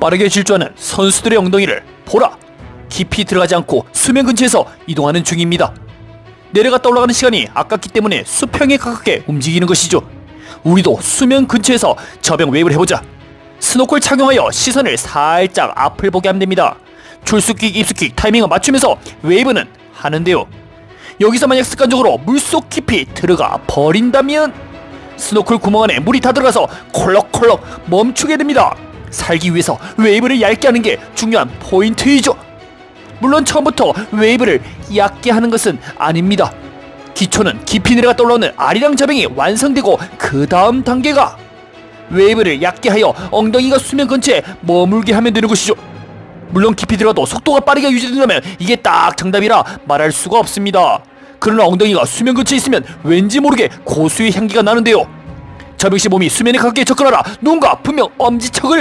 빠르게 질주하는 선수들의 엉덩이를 보라 깊이 들어가지 않고 수면 근처에서 이동하는 중입니다. 내려갔다 올라가는 시간이 아깝기 때문에 수평에 가깝게 움직이는 것이죠. 우리도 수면 근처에서 저병 웨이브를 해보자. 스노클 착용하여 시선을 살짝 앞을 보게 하면 됩니다. 출수킥, 입수킥 타이밍을 맞추면서 웨이브는 하는데요. 여기서 만약 습관적으로 물속 깊이 들어가 버린다면 스노클 구멍 안에 물이 다 들어가서 콜럭콜럭 멈추게 됩니다. 살기 위해서 웨이브를 얇게 하는 게 중요한 포인트이죠. 물론 처음부터 웨이브를 얕게 하는 것은 아닙니다. 기초는 깊이 내려갔다 올라오는 아리랑 자병이 완성되고 그 다음 단계가 웨이브를 얕게 하여 엉덩이가 수면 근처에 머물게 하면 되는 것이죠. 물론 깊이 들어가도 속도가 빠르게 유지된다면 이게 딱 정답이라 말할 수가 없습니다. 그러나 엉덩이가 수면 근처에 있으면 왠지 모르게 고수의 향기가 나는데요. 자병씨 몸이 수면에 가깝게 접근하라 누군가 분명 엄지척을